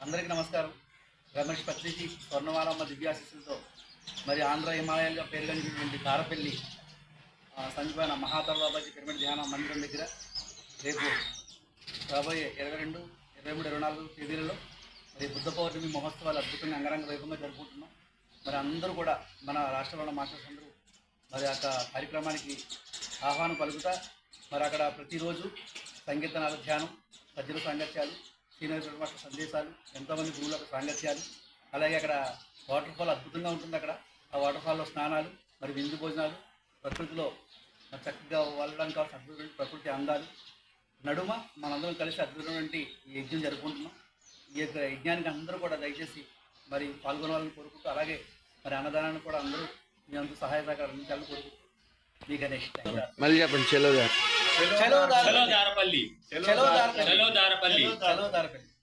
అందరికీ నమస్కారం. రమేష్ పత్రిజీ స్వర్ణవారమ్మ దివ్యాశిస్సులతో మరి ఆంధ్ర హిమాలయాలుగా పేరుగంచినటువంటి కారపల్లి ఆ, సంజీవన మహాతర్ పిరమిడ్ ధ్యాన మందిరం దగ్గర రేపు రాబోయే ఇరవై రెండు ఇరవై మూడు ఇరవై నాలుగు తేదీలలో మరి బుద్ధ పౌర్ణమి మహోత్సవాలు అద్భుతంగా అంగరంగ వైభవంగా జరుపుకుంటున్నాం. మరి అందరూ కూడా మన రాష్ట్రంలో మాస్టర్స్ అందరూ మరి ఆ కార్యక్రమానికి ఆహ్వానం పలుకుతా మరి అక్కడ ప్రతిరోజు సంకీర్తనాల ధ్యానం సజ్జల సాంగత్యాలు సీనియర్ మాస్టర్ సందేశాలు ఎంతోమంది గురువులకు సాంగత్యాలు. అలాగే అక్కడ వాటర్ ఫాల్ అద్భుతంగా ఉంటుంది అక్కడ. ఆ వాటర్ ఫాల్లో స్నానాలు మరి విందు భోజనాలు ప్రకృతిలో మరి చక్కగా వెళ్ళడానికి కావాల్సిన అద్భుతమైన ప్రకృతి అందాలు. నడుమ మనందరం కలిసి అద్భుతమైనటువంటి ఈ యజ్ఞం జరుపుకుంటున్నాం. ఈ యొక్క యజ్ఞానికి అందరూ కూడా దయచేసి మరి పాల్గొనాలని కోరుకుంటూ అలాగే మరి అన్నదానాన్ని కూడా అందరూ మీ అందరూ సహాయ సహకారం అందించాలని కోరుకుంటూ మీ గణేష్ మళ్ళీ చెప్పండి చెలో గారు. చలో దారి- చలో దారపల్లి. చలో దారి- చలో దారపల్లి. చలో దారిపల్లి.